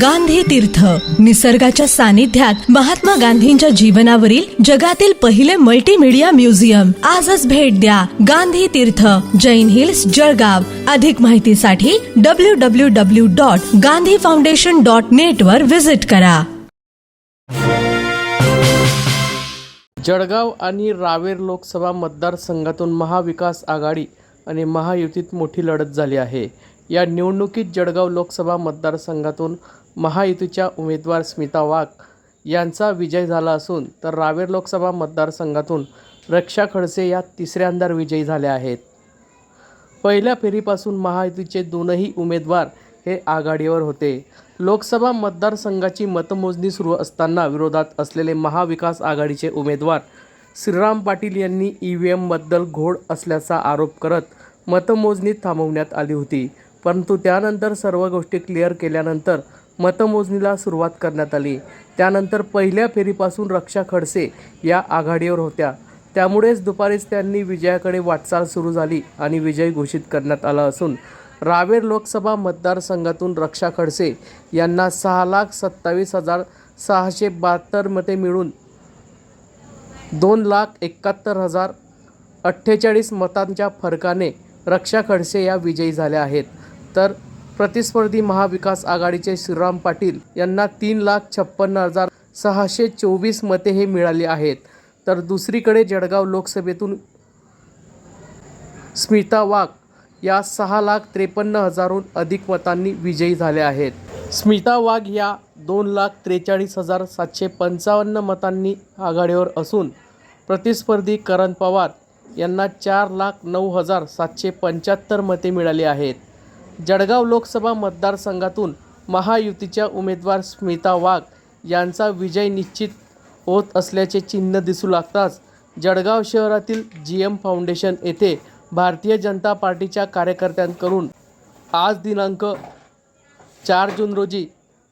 गांधी तीर्थ. निसर्गाच्या सानिध्यात महात्मा गांधींच्या जीवनावरील जगातील पहिले मल्टीमीडिया म्युझियम आजच भेट द्या गांधी तीर्थ. जैन हिल्स जळगाव. अधिक माहितीसाठी W W W dot Gandhi foundation dot net वर व्हिजिट करा. जळगाव आणि रावेर लोकसभा मतदारसंघातून महाविकास आघाडी आणि महायुतीत मोठी लढत झाली आहे. या निवडणुकीत जळगाव लोकसभा मतदारसंघातून महायुतीच्या उमेदवार स्मिता वाघ यांचा विजय झाला असून तर रावेर लोकसभा मतदारसंघातून रक्षा खडसे या तिसऱ्यांदा विजयी झाल्या आहेत. पहिल्या फेरीपासून महायुतीचे दोनही उमेदवार हे आघाडीवर होते. लोकसभा मतदारसंघाची मतमोजणी सुरू असताना विरोधात असलेले महाविकास आघाडीचे उमेदवार श्रीराम पाटील यांनी ई व्ही एमबद्दल घोड असल्याचा आरोप करत मतमोजणी थांबवण्यात आली होती. परंतु त्यानंतर सर्व गोष्टी क्लिअर केल्यानंतर मतमोजणीला सुरुवात करण्यात आली. त्यानंतर पहिल्या फेरीपासून रक्षा खडसे या आघाडीवर होत्या. त्यामुळेच दुपारीच त्यांनी विजयाकडे वाटचाल सुरू झाली आणि विजय घोषित करण्यात आला असून रावेर लोकसभा मतदारसंघातून रक्षा खडसे यांना सहा लाख सत्तावीस हजार सहाशे बहात्तर मते मिळून दोन लाख एकाहत्तर हजार अठ्ठेचाळीस मतांच्या फरकाने रक्षा खडसे या विजयी झाल्या आहेत. तर प्रतिस्पर्धी महाविकास आघाडीचे श्रीराम पाटील यांना तीन लाख छप्पन्न हजार सहाशे चोवीस मते हे मिळाली आहेत. तर दुसरीकडे जळगाव लोकसभेतून स्मिता वाघ या सहा लाख त्रेपन्न हजारहून अधिक मतांनी विजयी झाल्या आहेत. स्मिता वाघ या दोन लाख त्रेचाळीस हजार सातशे पंचावन्न मतांनी आघाडीवर असून प्रतिस्पर्धी करण पवार यांना चार लाख नऊ हजार सातशे पंच्याहत्तर मते मिळाली आहेत. जळगाव लोकसभा मतदारसंघातून महायुतीच्या उमेदवार स्मिता वाघ यांचा विजय निश्चित होत असल्याचे चिन्ह दिसू लागताच जळगाव शहरातील जी एम फाउंडेशन येथे भारतीय जनता पार्टीच्या कार्यकर्त्यांकडून आज दिनांक चार जून रोजी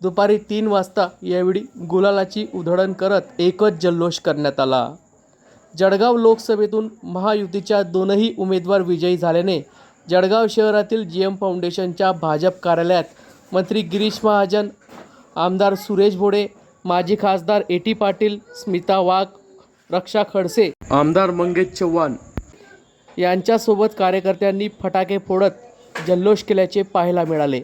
दुपारी तीन वाजता यावेळी गुलालाची उधळण करत एकच जल्लोष करण्यात आला. जळगाव लोकसभेतून महायुतीच्या दोनही उमेदवार विजयी झाल्याने जळगाव शहरातील जी एम फाउंडेशनच्या भाजप कार्यालयात मंत्री गिरीश महाजन आमदार सुरेश भोडे माजी खासदार ए टी पाटील स्मिता वाघ रक्षा खडसे आमदार मंगेश चव्हाण यांच्यासोबत कार्यकर्त्यांनी फटाके फोडत जल्लोष केल्याचे पाहायला मिळाले.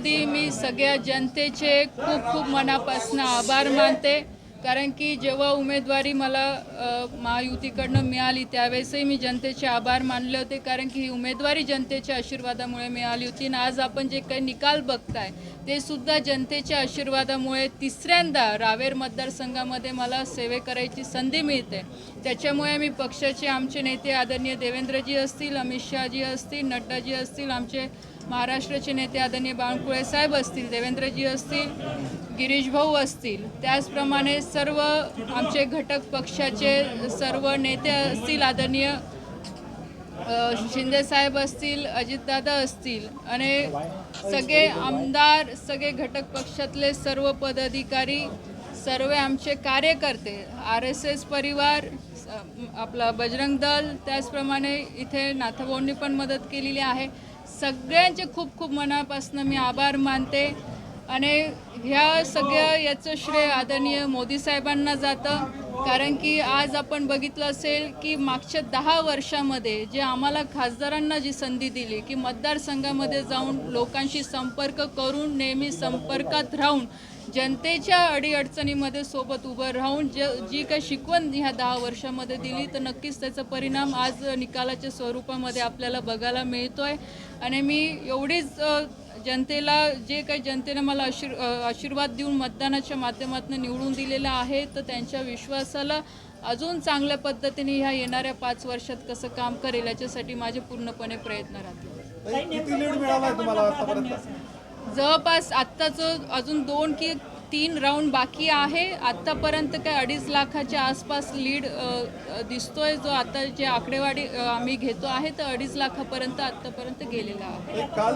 आधी मी सगळ्या जनतेचे खूप खूप मनापासून आभार मानते. कारण की जेव्हा उमेदवारी मला महायुतीकडनं मिळाली त्यावेळेसही मी जनतेचे आभार मानले होते. कारण की ही उमेदवारी जनतेच्या आशीर्वादामुळे मिळाली होती आणि आज आपण जे काही निकाल बघताय ते सुद्धा जनतेच्या आशीर्वादामुळे तिसऱ्यांदा रावेर मतदारसंघामध्ये मला सेवे करायची संधी मिळते. त्याच्यामुळे मी पक्षाचे आमचे नेते आदरणीय देवेंद्रजी असतील अमित शहाजी असतील नड्डाजी असतील आमचे महाराष्ट्राचे नेते आदरणीय बावनकुळे साहेब असतील देवेंद्रजी असतील गिरीश भाऊ असतील त्याचप्रमाणे सर्व आमचे घटक पक्षाचे सर्व नेते असतील आदरणीय शिंदेसाहेब शिंदे साहेब असतील अजितदादा असतील आणि सगळे आमदार सगळे घटक पक्षातले सर्व पदाधिकारी सर्व आमचे कार्यकर्ते आर एस एस परिवार स- आपला बजरंग दल त्याचप्रमाणे इथे नाथभाऊंनी पण मदत केलेली आहे. सगळ्यांचे खूप खूप मनापासून मी आभार मानते. आणि ह्या सगळ्या याचं श्रेय आदरणीय मोदी साहेबांना जातं. कारण की आज आपण बघितलं असेल की मागच्या दहा वर्षामध्ये जे आम्हाला खासदारांना जी संधी दिली की मतदारसंघामध्ये जाऊन लोकांशी संपर्क करून नेहमी संपर्कात राहून जनतेच्या अडीअडचणीमध्ये सोबत उभं राहून ज जी काही शिकवण ह्या दहा वर्षामध्ये दिली तर नक्कीच त्याचा परिणाम आज निकालाच्या स्वरूपामध्ये आपल्याला बघायला मिळतो आहे आणि मी एवढीच जनतेला जे काही जनतेने मला आशीर् आशीर्वाद देऊन मतदानाच्या माध्यमातून निवडून दिलेलं आहे तर त्यांच्या विश्वासाला अजून चांगल्या पद्धतीने ह्या येणाऱ्या पाच वर्षात कसं काम करेल याच्यासाठी माझे पूर्णपणे प्रयत्न राहतील. आतापर्यंत जवळपास आत्ताचं अजून दोन की तीन राऊंड बाकी आहे. आत्तापर्यंत काय अडीच लाखाच्या आसपास लीड दिसतोय जो आता जे आकडेवारी अ, आम्ही घेतो आहे तर अडीच लाखापर्यंत आत्तापर्यंत गेलेला आहे. काल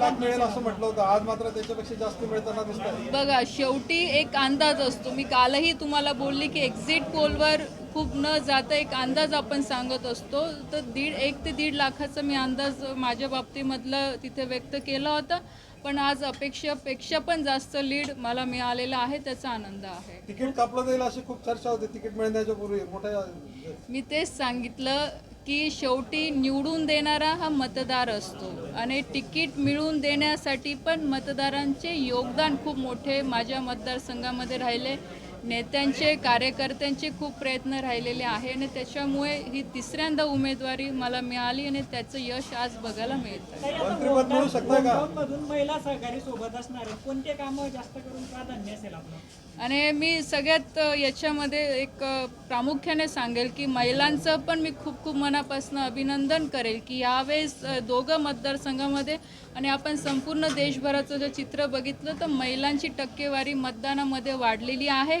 लाख मिळेल असं म्हटलं होतं. आज मात्र त्याच्यापेक्षा जास्त मिळताना दिसतंय. बघा शेवटी एक अंदाज असतो. मी कालही तुम्हाला बोलली की एक्झिट पोलवर खूप न जाता एक अंदाज आपण सांगत असतो. तर दीड एक ते दीड लाखाचा मी अंदाज माझ्या बाबतीमधलं तिथे व्यक्त केला होता. पण आज अपेक्षापेक्षा पण जास्त लीड मला मिळालेला आहे त्याचा आनंद आहे. तिकीट कापलं जाईल अशी खूप चर्चा होती. तिकीट मिळण्याच्या पूर्वी मोठ्या मी तेच सांगितलं की शेवटी निवडून देणारा हा मतदार असतो आणि तिकीट मिळवून देण्यासाठी पण मतदारांचे योगदान खूप मोठे माझ्या मतदारसंघामध्ये राहिले. नेत्यांचे कार्यकर्त्यांचे खूप प्रयत्न राहिलेले आहे आणि त्याच्यामुळे ही तिसऱ्यांदा उमेदवारी मला मिळाली आणि त्याचं यश आज बघायला मिळतं मंत्रिपद मिळू शकतंय का? मधून महिला सहकारी सोबत असणार आहेत. कोणते कामं जास्त करून प्राधान्य असेल आपलं? आणि मी सगळ्यात याच्यामध्ये एक प्रामुख्याने सांगेल की महिलांचं पण मी खूप खूप मनापासून अभिनंदन करेल की यावेळेस दोघं मतदारसंघामध्ये आणि आपण संपूर्ण देशभराचं जर चित्र बघितलं तर महिलांची टक्केवारी मतदानामध्ये वाढलेली आहे.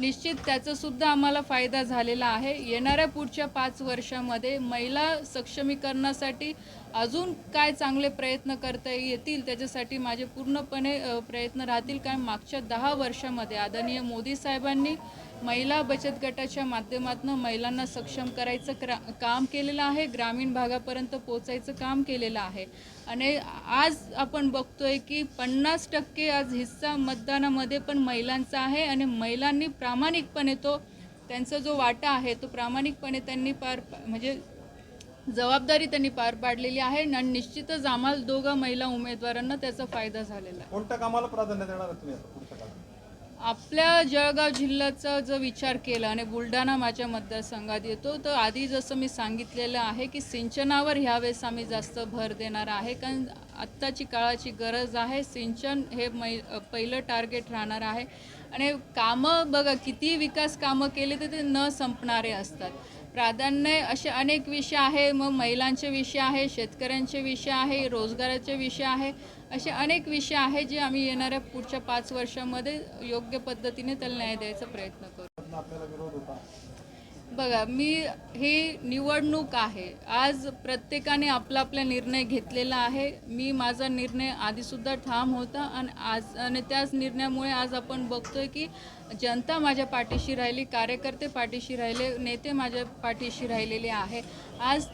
निश्चित त्याचा सुद्धा आम्हाला फायदा झालेला आहे. येणाऱ्या पुढच्या पाच वर्षामध्ये महिला सक्षमीकरणासाठी अजून काय चांगले प्रयत्न करता येतील त्याच्यासाठी माझे पूर्णपणे प्रयत्न राहतील. कारण मागच्या दहा वर्षामध्ये आदरणीय मोदी साहेबांनी महिला बचत गटाच्या माध्यमातून महिलांना सक्षम करायचं क्रा काम केलेलं आहे. ग्रामीण भागापर्यंत पोचायचं काम केलेलं आहे. आणि आज आपण बघतोय की पन्नास टक्के आज हिस्सा मतदानामध्ये पण महिलांचा आहे. आणि महिलांनी प्रामाणिकपणे तो त्यांचा जो वाटा आहे तो प्रामाणिकपणे त्यांनी पार म्हणजे जबाबदारी त्यांनी पार पाडलेली आहे आणि निश्चितच आम्हाला दोघं महिला उमेदवारांना त्याचा फायदा झालेला आहे. कोणत्या कामाला प्राधान्य देणार आहे तुम्ही आता पुढच्या काळात? आपल्या जळगाव जिल्ह्याचा जर विचार केला आणि बुलढाणा माझ्या मतदारसंघात येतो तर आधी जसं मी सांगितलेलं आहे की सिंचनावर ह्यावेळेस आम्ही जास्त भर देणार आहे कारण आत्ताची काळाची गरज आहे. सिंचन हे मै पहिलं टार्गेट राहणार आहे. आणि कामं बघा किती विकास कामं केले तर ते न संपणारे असतात. प्राधान्य असे अनेक विषय आहे मग महिलांचे विषय आहे शेतकऱ्यांचे विषय आहे रोजगाराचे विषय आहे असे अनेक विषय आहे जे आम्ही येणाऱ्या पुढच्या पाच वर्षामध्ये योग्य पद्धतीने त्याला न्याय द्यायचा प्रयत्न करू. आपल्याला विरोध होता. बघा मी हे निवडणूक आहे. आज प्रत्येकाने आपला आपला निर्णय घेतलेला आहे. मी माझा निर्णय आधीसुद्धा ठाम होता आणि आज आणि त्याच निर्णयामुळे आज आपण बघतोय की जनता माझ्या पाठीशी राहिली कार्यकर्ते पाठीशी राहिले नेते माझ्या पाठीशी राहिलेले आहे. आज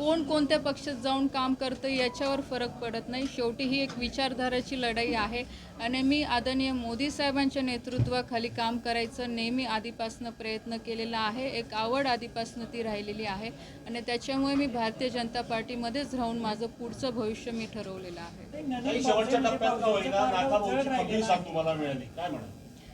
कोण कोणत्या पक्षात जाऊन काम करतं याच्यावर फरक पडत नाही. शेवटी ही एक विचारधाराची लढाई आहे. आणि मी आदरणीय मोदी साहेबांच्या नेतृत्वाखाली काम करायचं नेहमी आधीपासनं प्रयत्न केलेला आहे. एक आवड आधीपासनं ती राहिलेली आहे. आणि त्याच्यामुळे मी भारतीय जनता पार्टीमध्येच राहून माझं पुढचं भविष्य मी ठरवलेलं आहे.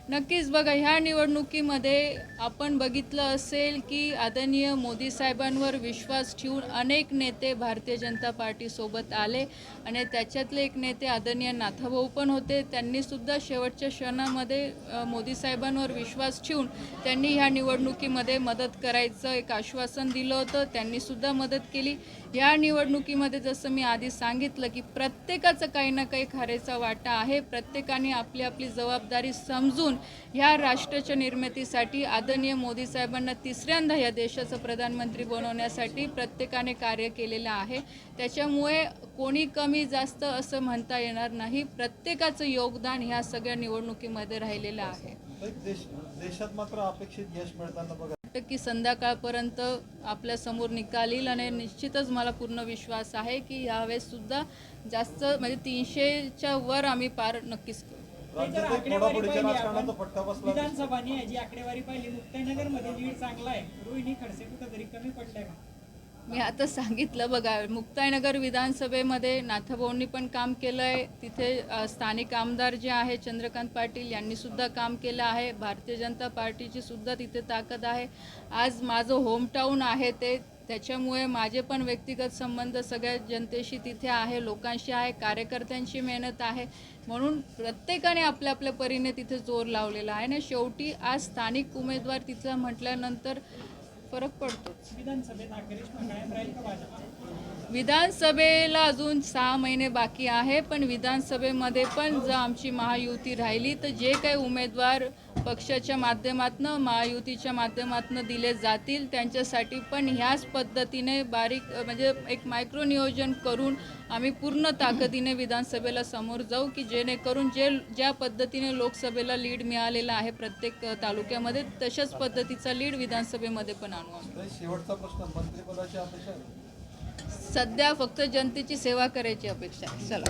नक्कीच बघा ह्या निवडणुकीमध्ये आपण बघितलं असेल की आदरणीय मोदी साहेबांवर विश्वास ठेवून अनेक नेते भारतीय जनता पार्टीसोबत आले आणि त्याच्यातले एक नेते आदरणीय नाथाभाऊ पण होते. त्यांनीसुद्धा शेवटच्या क्षणामध्ये मोदी साहेबांवर विश्वास ठेवून त्यांनी ह्या निवडणुकीमध्ये मदत करायचं एक आश्वासन दिलं होतं. त्यांनीसुद्धा मदत केली. या निवडणुकीमध्ये जसं मी आधी सांगितलं की प्रत्येकाचं काही ना काही खारेचा वाटा आहे. प्रत्येकाने आपली आपली जबाबदारी समजून ह्या राष्ट्राच्या निर्मितीसाठी आदरणीय मोदी साहेबांना तिसऱ्यांदा या देशाचं प्रधानमंत्री बनवण्यासाठी प्रत्येकाने कार्य केलेलं आहे. त्याच्यामुळे कोणी कमी जास्त असं म्हणता येणार नाही. प्रत्येकाचं योगदान ह्या सगळ्या निवडणुकीमध्ये राहिलेलं आहे. देश देशात मात्र अपेक्षित यश मिळताना बघा वाटतं की संध्याकाळपर्यंत आपल्यासमोर निकाल येईल आणि निश्चितच मला पूर्ण विश्वास आहे की यावेळेस सुद्धा जास्त म्हणजे तीनशेच्या वर आम्ही पार नक्कीच करू. विधानसभानी जी आकडेवारी पाहिली. मुक्ताईनगरमध्ये लीड चांगला आहे. रोहिणी खडसे कुठं तरी कमी पडलाय. का मी आता सांगितलं बघा मुक्ताईनगर विधानसभेमध्ये नाथभाऊंनी पण काम केलं आहे तिथे स्थानिक आमदार जे आहे चंद्रकांत पाटील यांनी सुद्धा काम केलं आहे. भारतीय जनता पार्टीची सुद्धा तिथे ताकद आहे. आज माझं होमटाऊन आहे ते. त्याच्यामुळे माझे पण व्यक्तिगत संबंध सगळ्या जनतेशी तिथे आहे लोकांशी आहे कार्यकर्त्यांची मेहनत आहे. म्हणून प्रत्येकाने आपल्या आपल्या परीने तिथे जोर लावलेला आहे. ना शेवटी आज स्थानिक उमेदवार तिथं म्हटल्यानंतर फरक पडतोच. विधानसभेत विधानसभेला अजून सहा महिने बाकी आहे पण विधानसभेमध्ये पण जर आमची महायुती राहिली तर जे काही उमेदवार पक्षाच्या माध्यमातून महायुतीच्या माध्यमातून दिले जातील त्यांच्यासाठी पण ह्याच पद्धतीने बारीक म्हणजे एक मायक्रो नियोजन करून आम्ही पूर्ण ताकदीने विधानसभेला समोर जाऊ की जेणेकरून जे ज्या पद्धतीने लोकसभेला लीड मिळालेला आहे प्रत्येक तालुक्यामध्ये तशाच पद्धतीचा लीड विधानसभेमध्ये पण आणू आम्ही. शेवटचा प्रश्न मंत्रिपदाची अपेक्षा सध्या फक्त जनतेची सेवा करायची अपेक्षा आहे. चला.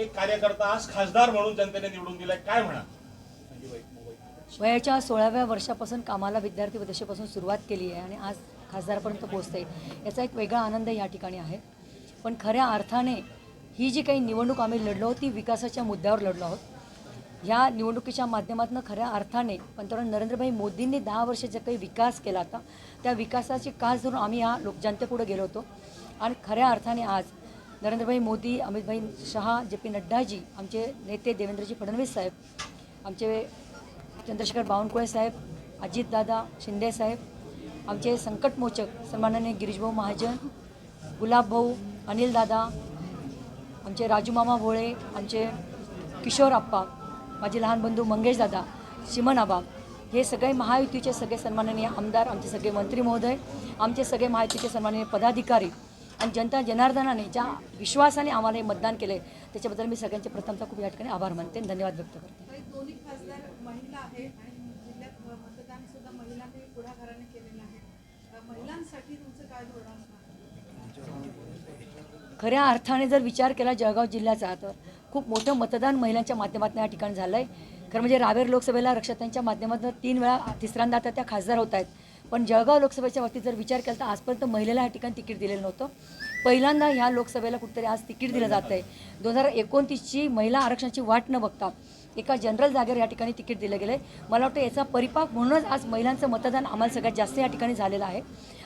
एक कार्यकर्ता आज खासदार म्हणून जनतेने निवडून दिलाय. काय म्हणा वयाच्या सोळाव्या वर्षापासून कामाला विद्यार्थी दशेपासून सुरुवात केली आहे आणि आज खासदारपर्यंत पोहोचते याचा एक वेगळा आनंद या ठिकाणी आहे. पण खऱ्या अर्थाने ही जी काही निवडणूक आम्ही लढलो आहोत ती विकासाच्या मुद्द्यावर लढलो आहोत. ह्या निवडणुकीच्या माध्यमातून खऱ्या अर्थाने पंतप्रधान नरेंद्रभाई मोदींनी दहा वर्ष जे काही विकास केला होता त्या विकासाची कास धरून आम्ही ह्या लोक जनतेपुढे गेलो होतो. आणि खऱ्या अर्थाने आज नरेंद्रभाई मोदी अमितभाई शहा जे पी नड्डाजी आमचे नेते देवेंद्रजी फडणवीस साहेब आमचे चंद्रशेखर बावनकुळे साहेब अजितदादा शिंदे साहेब आमचे संकटमोचक सन्माननीय गिरीशभाऊ महाजन गुलाबभाऊ अनिलदादा आमचे राजूमामा भोळे आमचे किशोर आप्पा माझे लहान बंधू मंगेश दादा चिमन आबा हे सगळे महायुतीचे सगळे सन्माननीय आमदार आमचे सगळे मंत्री महोदय आमचे सगळे महायुतीचे सन्माननीय पदाधिकारी आणि जनता जनार्दनाने ज्या विश्वासाने आम्हाला हे मतदान केले त्याच्याबद्दल मी सगळ्यांचे प्रथमतः खूप या ठिकाणी आभार मानते धन्यवाद व्यक्त करते. आहे. खऱ्या अर्थाने जर विचार केला जळगाव जिल्ह्याचा तर खूप मोठं मतदान महिलांच्या माध्यमातून या ठिकाणी झालं आहे खरं म्हणजे रावेर लोकसभेला रक्षातांच्या माध्यमातून तीन वेळा तिसऱ्यांदा आता त्या खासदार होत आहेत. पण जळगाव लोकसभेच्या बाबतीत जर विचार केला तर आजपर्यंत महिलेला या ठिकाणी तिकीट दिलेलं नव्हतं. पहिल्यांदा ह्या लोकसभेला कुठेतरी आज तिकीट दिलं जातं आहे दोन हजार एकोणतीसची महिला आरक्षणाची वाट न बघता एका जनरल जागेवर या ठिकाणी तिकीट दिलं गेलं आहे मला वाटतं याचा परिपाक म्हणूनच आज महिलांचं मतदान आम्हाला सगळ्यात जास्त या ठिकाणी झालेलं आहे.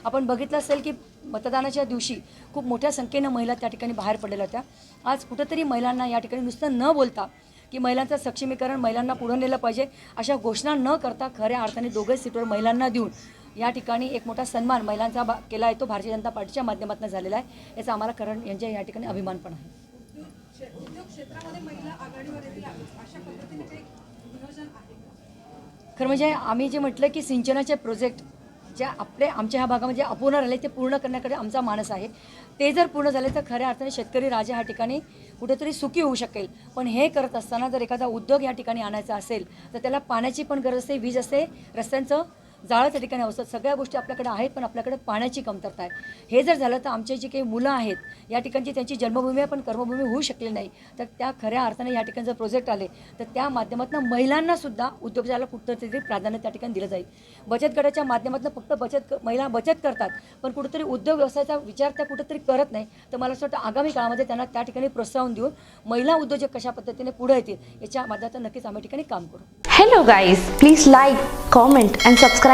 आपण बघितलं असेल की मतदानाच्या दिवशी खूप मोठ्या संख्येनं महिला त्या ठिकाणी बाहेर पडलेल्या होत्या. आज कुठंतरी महिलांना या ठिकाणी नुसतं न बोलता की महिलांचं सक्षमीकरण महिलांना पुढं नेलं पाहिजे अशा घोषणा न करता खऱ्या अर्थाने दोघे सीटवर महिलांना देऊन या ठिकाणी एक मोठा सन्मान महिलांचा बा केला आहे. तो भारतीय जनता पार्टीच्या माध्यमातून झालेला आहे. याचा आम्हाला करण यांच्या या ठिकाणी अभिमान पण आहे. खरं म्हणजे आम्ही जे म्हटलं की सिंचनाचे प्रोजेक्ट ज्या आपले आमच्या ह्या भागामध्ये जे अपूर्ण राहिले ते पूर्ण करण्याकडे आमचा मानस आहे. ते जर पूर्ण झाले तर खऱ्या अर्थाने शेतकरी राजा ह्या ठिकाणी कुठेतरी सुखी होऊ शकेल. पण हे करत असताना जर एखादा उद्योग या ठिकाणी आणायचा असेल तर त्याला पाण्याची पण गरज असते वीज असते रस्त्यांचं जाळाच्या ठिकाणी असतात सगळ्या गोष्टी आपल्याकडे आहेत पण आपल्याकडे पाण्याची कमतरता आहे. हे जर झालं तर आमचे जे काही मुलं आहेत या ठिकाणची त्यांची जन्मभूमी आहे पण कर्मभूमी होऊ शकली नाही. तर त्या खऱ्या अर्थाने या ठिकाणी जर प्रोजेक्ट आले तर त्या माध्यमातून महिलांनासुद्धा सुद्धा उद्योजकाला कुठंतरी प्राधान्य त्या ठिकाणी दिलं जाईल. बचत गटाच्या माध्यमातून फक्त बचत महिला बचत करतात पण कुठंतरी उद्योग व्यवसायाचा विचार त्या कुठंतरी करत नाही. तर मला असं वाटतं आगामी काळामध्ये त्यांना त्या ठिकाणी प्रोत्साहन देऊन महिला उद्योजक कशा पद्धतीने पुढे येतील याच्या माध्यमातून नक्कीच आम्ही ठिकाणी काम करू. Hello guys please like comment and subscribe